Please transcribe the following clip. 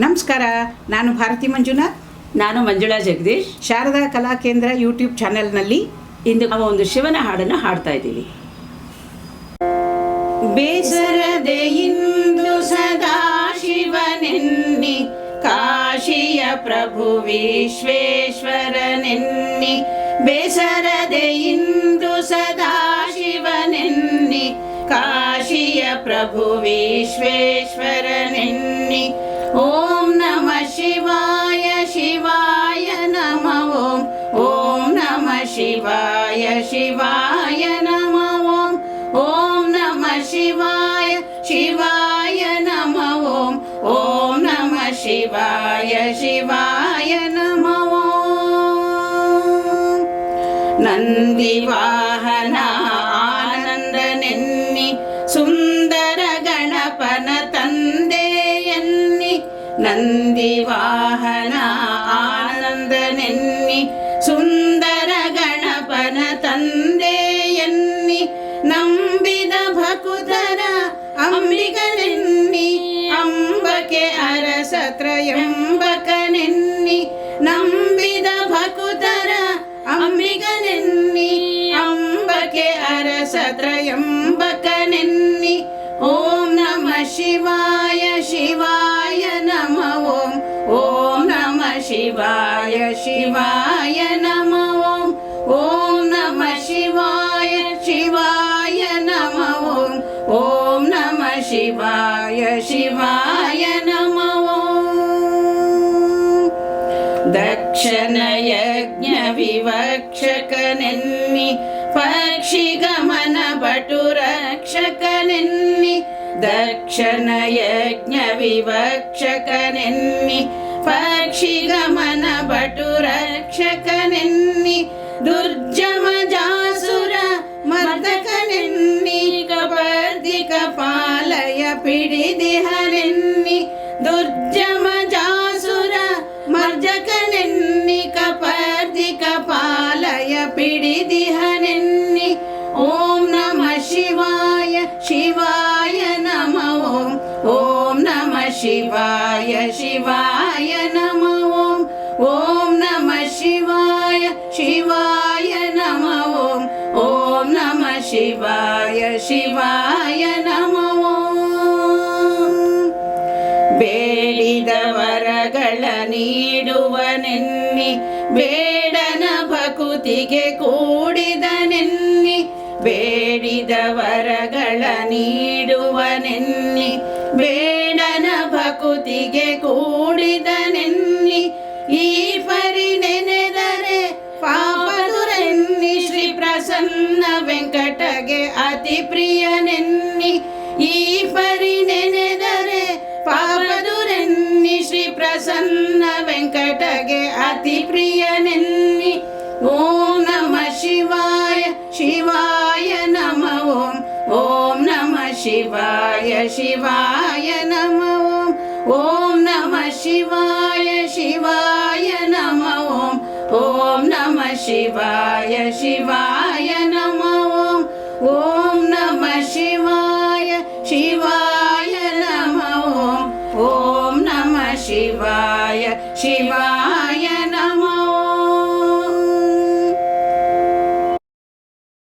ನಮಸ್ಕಾರ ನಾನು ಭಾರತಿ ಮಂಜುನಾಥ್. ನಾನು ಮಂಜುಳಾ ಜಗದೀಶ್. ಶಾರದಾ ಕಲಾ ಕೇಂದ್ರ ಯೂಟ್ಯೂಬ್ ಚಾನೆಲ್ನಲ್ಲಿ ಇಂದು ನಾವು ಒಂದು ಶಿವನ ಹಾಡನ್ನು ಹಾಡ್ತಾ ಇದ್ದೀವಿ. ಬೇಸರದೆ ಇಂದು ಸದಾ ಶಿವನೆನ್ನಿ ಕಾಶಿಯ ಪ್ರಭು ವಿಶ್ವೇಶ್ವರನೆನ್ನಿ. ಬೇಸರದೆ ಇಂದು ಸದಾ ಶಿವನೆನ್ನಿ ಕಾಶಿಯ ಪ್ರಭು ವಿಶ್ವೇಶ್ವರನೆನ್ನಿ. नमः शिवाय शिवाय नमः ॐ ॐ नमः शिवाय शिवाय नमः ॐ ॐ नमः शिवाय शिवाय नमः नन्दिवाहन आनन्दनेन्नि सुन्दर गणपन तन्देयन्नि नन्दिवाहना ಅಂಬಿಗನೆನ್ನಿ ಅಂಬಕೆ ಅರಸತ್ರ ಎಂಬಕನೆನ್ನಿ ನಂಬಿದ ಭಕುತರ ಅಂಬಿಗನೆನ್ನಿ ಅಂಬಕೆ ಅರಸತ್ರ ಎಂಬಕನೆನ್ನಿ ಓಂ ನಮ ಶಿವಾಯ ಶಿವಾಯ ನಮ ಓಂ ಓಂ ನಮ ಶಿವಾಯ ಶಿವಾಯ ನಮ ಓಂ ಓಂ शिवाय शिवाय नमो दक्षिणयज्ञविवक्षकनिन्नि पक्षिगमनपटुरक्षकनिन्नि दक्षिणयज्ञविवक्षकनिन्नि पक्षिगमनपटुरक्षकनिन्नि दुर्जमजासुर मर्दकनिन्नि कपर्दिकपा ಪಿಡಿದಿಹರೆನ್ನಿ ದುರ್ಜಮ ಜಾಸುರ ಮರ್ಜಕನೆನ್ನಿ ಕಪರ್ದಿಕ ಪಾಲಯ ಪಿಡಿದಿಹನೆನ್ನಿ ಓಂ ನಮ ಶಿವಾಯ ಶಿವಾಯ ನಮ ಓಂ ಓಂ ನಮ ಶಿವಾಯ ಶಿವಾಯ ನಮ ಓಂ ಓಂ ನಮ ಶಿವಾಯ ಶಿವಾಯ ನಮ ಓಂ ಓಂ ನಮ ಶಿವಾಯ ಶಿವಾಯ ನಮ ವರಗಳ ನೀಡುವನೆನ್ನಿ, ಬೇಡನ ಭಕುತಿಗೆ ಕೂಡಿದನೆನ್ನಿ, ಬೇಡಿದ ವರಗಳ ನೀಡುವನೆನ್ನಿ, ಬೇಡನ ಭಕುತಿಗೆ ಕೂಡಿದನೆನ್ನಿ, ಈ ಪರಿ ನೆನೆದರೆ ಪಾಪದುರೆನ್ನಿ, ಶ್ರೀ ಪ್ರಸನ್ನ ವೆಂಕಟಗೆ ಅತಿ ಪ್ರಿಯನೆನ್ನಿ, ಈ ಪ್ರಸನ್ನ ವೆಂಕಟಗೆ ಅತಿ ಪ್ರಿಯನೆನ್ನಿ ಓಂ ನಮ ಶಿವಾಯ ಶಿವಾಯ ನಮ ಓಂ ಓಂ ನಮ ಶಿವಾಯ ಶಿವಾಯ ನಮ ಓಂ ಓಂ ನಮ ಶಿವಾಯ ಶಿವಾಯ ನಮ ಓಂ ಓಂ ನಮ ಶಿವಾಯ ಶಿವಾಯ ನಮ ಓಂ ಓಂ शिवाय नमः